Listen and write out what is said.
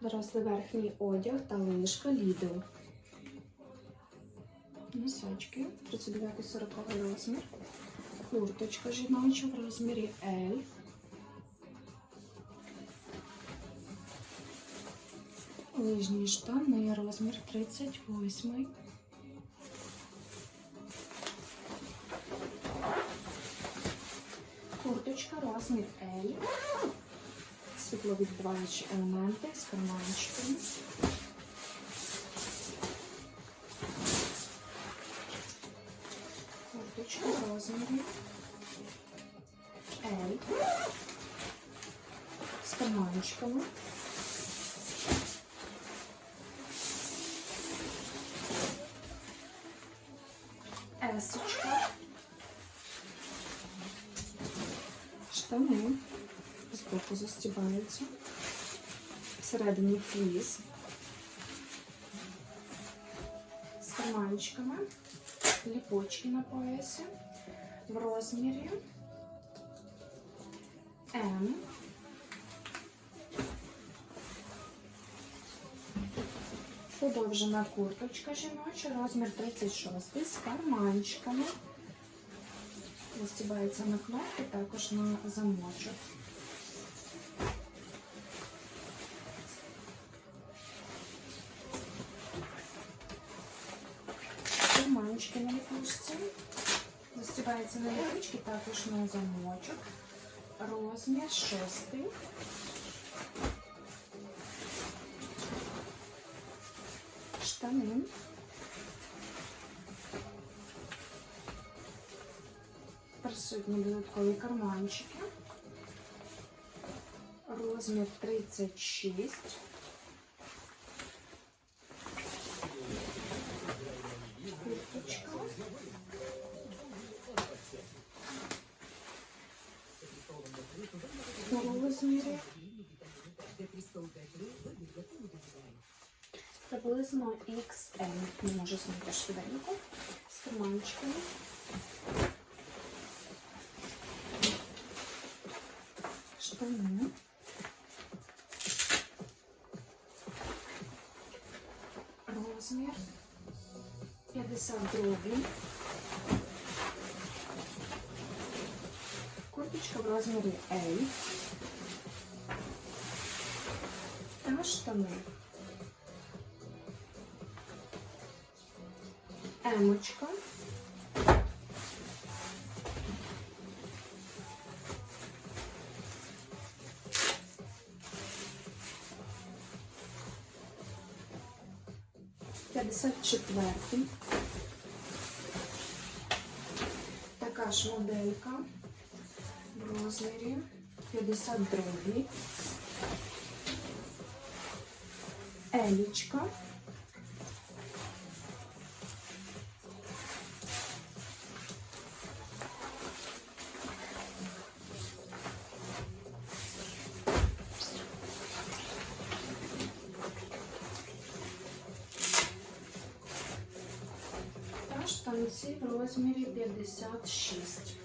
Дорослий верхній одяг та лишка Lidl. Носочки 39-40 розмір. Курточка жіноча в розмірі L. Лижні штани розмір 38. Курточка розмір L. Світловідбиваючі елементи з карманчиками. Курточка в розмірі L. З карманчиками. Есочка. Штани боку застібаються. Всередині фліс. З карманчиками. Ліпочки на поясі. В розмірі М. Подовжена курточка жіноча, розмір 36 з карманчиками. Застібається на кнопки, також на замочок. Застібається на ліпучки, також на замочок. Розмір шостий. Штани. Присутні додаткові карманчики. Розмір 36. В розмірі. Приблизно XL. Не можу знайти швиденько. З карманчиками. штани. Розмір 52. Курточка в розмірі L. штани. Емочка. П'ятдесят четвертий. Така ж моделька в розмірі 52. Елічка. Та штанці в розмірі 56.